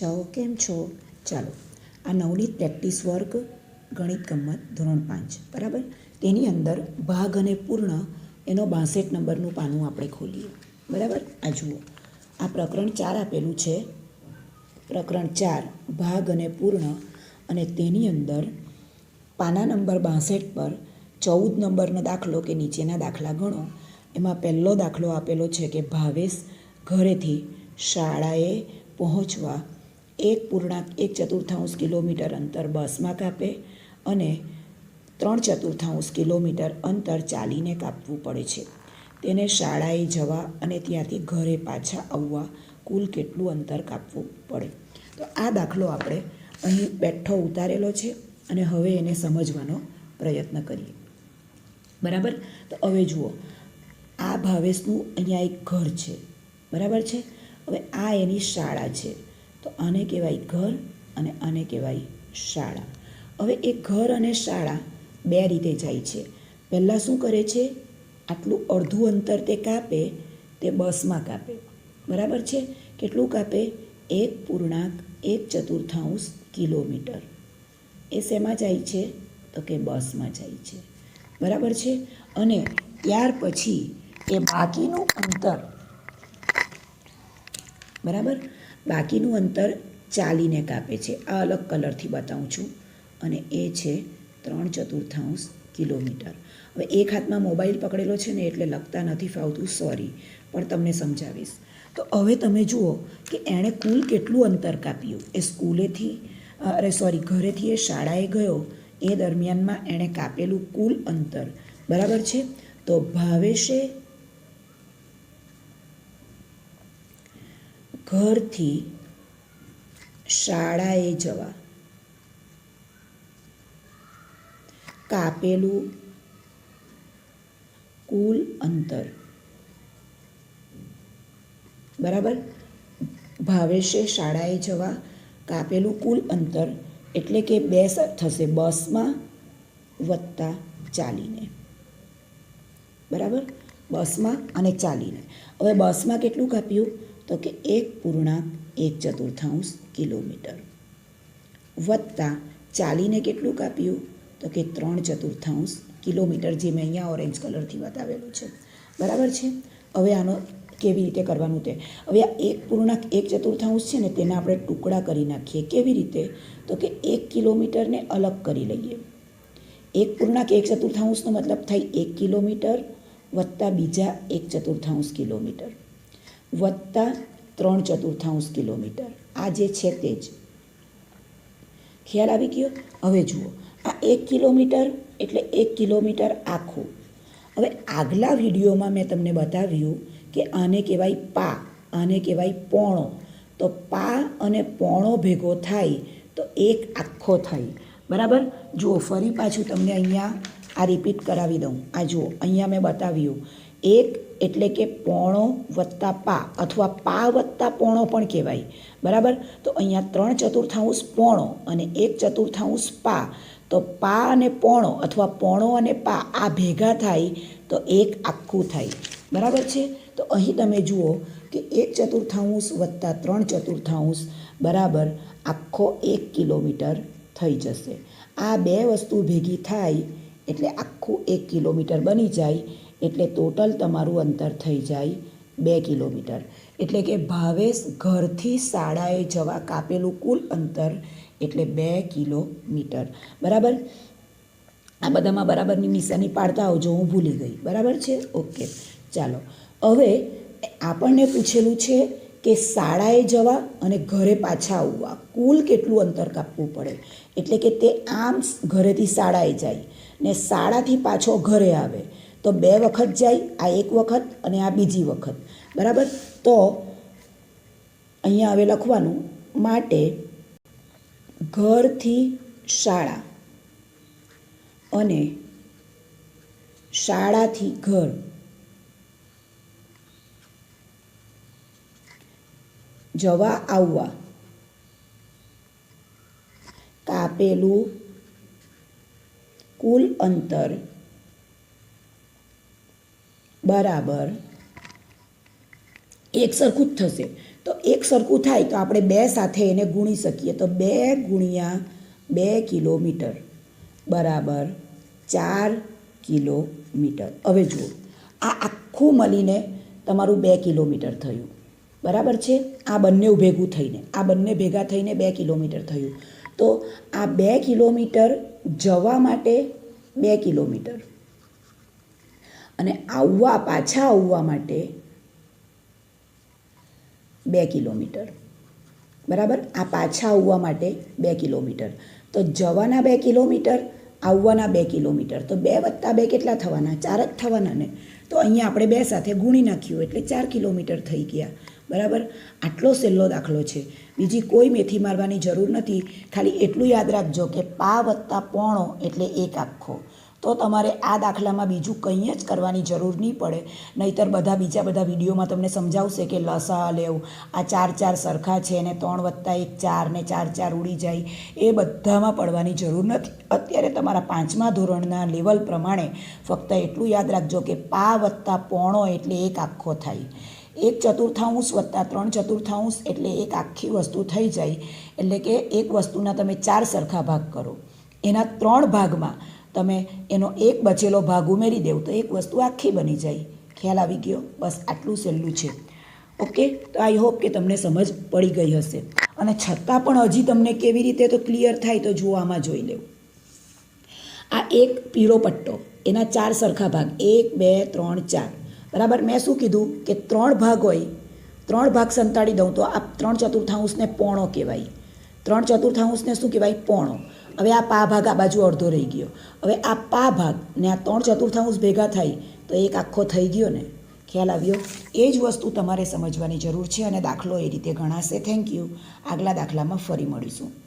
જાઓ, કેમ છો? ચાલો, આ નવનીત પ્રેક્ટિસ વર્ક ગણિત ગમત ધોરણ પાંચ, બરાબર? તેની અંદર ભાગ અને પૂર્ણ એનો બાસઠ નંબરનું પાનું આપણે ખોલીએ, બરાબર? આ જુઓ, આ પ્રકરણ ચાર આપેલું છે. પ્રકરણ ચાર, ભાગ અને પૂર્ણ, અને તેની અંદર પાના નંબર બાસઠ પર ચૌદ નંબરનો દાખલો કે નીચેના દાખલા ગણો. એમાં પહેલો દાખલો આપેલો છે કે ભાવેશ ઘરેથી શાળાએ પહોંચવા એક પૂર્ણાંક, એક ચતુર્થાંશ કિલોમીટર અંતર બસમાં કાપે અને ત્રણ ચતુર્થાંશ કિલોમીટર અંતર ચાલીને કાપવું પડે છે. તેને શાળાએ જવા અને ત્યાંથી ઘરે પાછા આવવા કુલ કેટલું અંતર કાપવું પડે? તો આ દાખલો આપણે અહીં બેઠો ઉતારેલો છે અને હવે એને સમજવાનો પ્રયત્ન કરીએ. બરાબર? તો હવે જુઓ, આ ભાવેશનું અહીંયા એક ઘર છે. બરાબર છે? હવે આ એની શાળા છે. તો આને કહેવાય ઘર અને આને કહેવાય શાળા. હવે એ ઘર અને શાળા બે રીતે જાય છે. પહેલાં શું કરે છે? આટલું અડધું અંતર તે કાપે, તે બસમાં કાપે. બરાબર છે? કેટલું કાપે? એક પૂર્ણાંક, એક ચતુર્થાંશ કિલોમીટર. એ શેમાં જાય છે? તો કે બસમાં જાય છે. બરાબર છે? અને ત્યાર પછી એ બાકીનું અંતર. બરાબર? બાકીનું અંતર ચાલીને કાપે છે. આ અલગ કલરથી બતાવું છું અને એ છે ત્રણ ચતુર્થાંશ કિલોમીટર. હવે એક હાથમાં મોબાઈલ પકડેલો છે ને એટલે લખતા નથી ફાવતું સોરી પણ તમને સમજાવીશ. તો હવે તમે જુઓ કે એણે કુલ કેટલું અંતર કાપ્યું. એ સ્કૂલેથી, અરે સોરી ઘરેથી એ શાળાએ ગયો. એ દરમિયાનમાં એણે કાપેલું કુલ અંતર. બરાબર છે? તો ભાવેશે ઘરથી શાળાએ જવા. કાપેલું કુલ અંતર. બરાબર? ભાવેશે શાળાએ જવા કાપેલું કુલ અંતર એટલે કે બે થશે બસમાં વત્તા ચાલીને. બરાબર? બસમાં અને ચાલીને. હવે બસમાં કેટલું કાપ્યું? તો કે એક પૂર્ણાંક એક ચતુર્થાંશ કિલોમીટર. વત્તા ચાલીને કેટલું કાપ્યું? તો કે ત્રણ ચતુર્થાંશ કિલોમીટર જે મેં અહીંયા ઓરેન્જ કલરથી બતાવેલું છે. બરાબર છે? હવે આનો કેવી રીતે કરવાનું તે? હવે આ એક પૂર્ણાંક એક ચતુર્થાંશ છે ને તેના આપણે ટુકડા કરી નાખીએ. કેવી રીતે? તો કે એક કિલોમીટરને અલગ કરી લઈએ. એક પૂર્ણાંક એક ચતુર્થાંશનો મતલબ થાય એક કિલોમીટર વત્તા બીજા એક ચતુર્થાંશ કિલોમીટર. વત્તા ત્રણ ચતુર્થાંશ કિલોમીટર. આ જે છે તે જ. ખ્યાલ આવી ગયો? હવે જુઓ. આ એક કિલોમીટર એટલે એક કિલોમીટર આખું. હવે આગલા વિડીયોમાં મેં તમને બતાવ્યું કે આને કહેવાય પા, આને કહેવાય પોણો. તો પા અને પોણો ભેગો થાય તો એક આખો થાય. બરાબર? જુઓ, ફરી પાછું તમને અહીંયા આ રિપીટ કરાવી દઉં. આ જુઓ, અહીંયા મેં બતાવ્યું. એક એટલે કે પોણો વત્તા પા અથવા પા વત્તા પોણો પણ કહેવાય. બરાબર? તો અહીંયા ત્રણ ચતુર્થાંશ પોણો અને એક ચતુર્થાંશ પા. તો પા અને પોણો અથવા પોણો અને પા આ ભેગા થાય તો એક આખું થાય. બરાબર છે? તો અહીં તમે જુઓ કે એક ચતુર્થાંશ વત્તા ત્રણ ચતુર્થાંશ બરાબર આખો એક કિલોમીટર થઈ જશે. આ બે વસ્તુ ભેગી થાય એટલે આખું એક કિલોમીટર બની જાય. એટલે ટોટલ તમારું અંતર થઈ જાય બે કિલોમીટર. એટલે કે ભાવેશ ઘરથી શાળાએ જવા કાપેલું કુલ અંતર એટલે બે કિલોમીટર. બરાબર? આ બધામાં બરાબરની નિશાની પાડતા આવજો, હું ભૂલી ગઈ. બરાબર છે? ઓકે. ચાલો. હવે આપણને પૂછેલું છે કે શાળાએ જવા અને ઘરે પાછા આવવા કુલ કેટલું અંતર કાપવું પડે? એટલે કે તે આમ ઘરેથી શાળાએ જાય ને શાળાથી પાછો ઘરે આવે. તો બે વખત જાય, આ એક વખત અને આ બીજી વખત. બરાબર? તો અહીંયા હવે લખવાનું માટે ઘરથી શાળા અને શાળાથી ઘર. જવા આવવા. કાપેલું કુલ અંતર બરાબર. એક સરખું જ થશે. તો એક સરખું થાય તો આપણે બે સાથે એને ગુણી શકીએ. તો બે ગુણ્યા બે કિલોમીટર. બરાબર. ચાર કિલોમીટર. હવે જુઓ. આ આખું મળીને તમારું બે કિલોમીટર થયું. બરાબર છે? આ બંને ભેગું થઈને. આ બંને ભેગા થઈને બે કિલોમીટર થયું. તો આ બે કિલોમીટર જવા માટે બે કિલોમીટર. અને આવવા, પાછા આવવા માટે બે કિલોમીટર. બરાબર? આ પાછા આવવા માટે બે કિલોમીટર. તો જવાના બે કિલોમીટર, આવવાના બે કિલોમીટર. તો બે વત્તા બે કેટલા થવાના? ચાર જ થવાના ને? તો અહીંયા આપણે બે સાથે ગુણી નાખ્યું એટલે ચાર કિલોમીટર થઈ ગયા. બરાબર? આટલો સહેલો દાખલો છે. બીજી કોઈ મેથી મારવાની જરૂર નથી. ખાલી એટલું યાદ રાખજો કે પા વત્તા પોણો એટલે એક આખો. તો તમારે આ દાખલામાં બીજું કંઈ જ કરવાની જરૂર નહીં પડે. નહીંતર બધા બીજા બધા વિડીયોમાં તમને સમજાવશે કે લસા લેવું, આ ચાર ચાર સરખા છે ને ત્રણ વત્તા એક ચાર ને ચાર ચાર ઉડી જાય, એ બધામાં પડવાની જરૂર નથી. અત્યારે તમારા પાંચમા ધોરણના લેવલ પ્રમાણે ફક્ત એટલું યાદ રાખજો કે પા વત્તા પોણો એટલે એક આખો થાય. એક ચતુર્થાંશ વત્તા ત્રણ ચતુર્થાંશ એટલે એક આખી વસ્તુ થઈ જાય. એટલે કે એક વસ્તુના તમે ચાર સરખા ભાગ કરો. એના ત્રણ ભાગમાં તમે એનો એક બચેલો ભાગ ઉમેરી દેવ તો એક વસ્તુ આખી બની જાય. ખ્યાલ આવી ગયો? બસ આટલું સહેલું છે. ઓકે? તો આઈ હોપ કે તમને સમજ પડી ગઈ હશે. અને છતાં પણ હજી તમને કેવી રીતે તો ક્લિયર થાય તો જુઓ, આમાં જોઈ લેવું. આ એક પીળો પટ્ટો, એના ચાર સરખા ભાગ, એક, બે, ત્રણ, ચાર. બરાબર? મેં શું કીધું? કે ત્રણ ભાગ હોય, ત્રણ ભાગ સંતાડી દઉં તો આ ત્રણ ચતુર્થાંશને પોણો કહેવાય. ત્રણ ચતુર્થાંશને શું કહેવાય? પોણો. હવે આ પા ભાગ આ બાજુ અડધો રહી ગયો. હવે આ પા ભાગ ને આ ત્રણ ચતુર્થાંશ ભેગા થાય તો એક આખો થઈ ગયો ને. ખ્યાલ આવ્યો? એ જ વસ્તુ તમારે સમજવાની જરૂર છે અને દાખલો એ રીતે ગણાશે. થેન્ક યુ આગલા દાખલામાં ફરી મળીશું.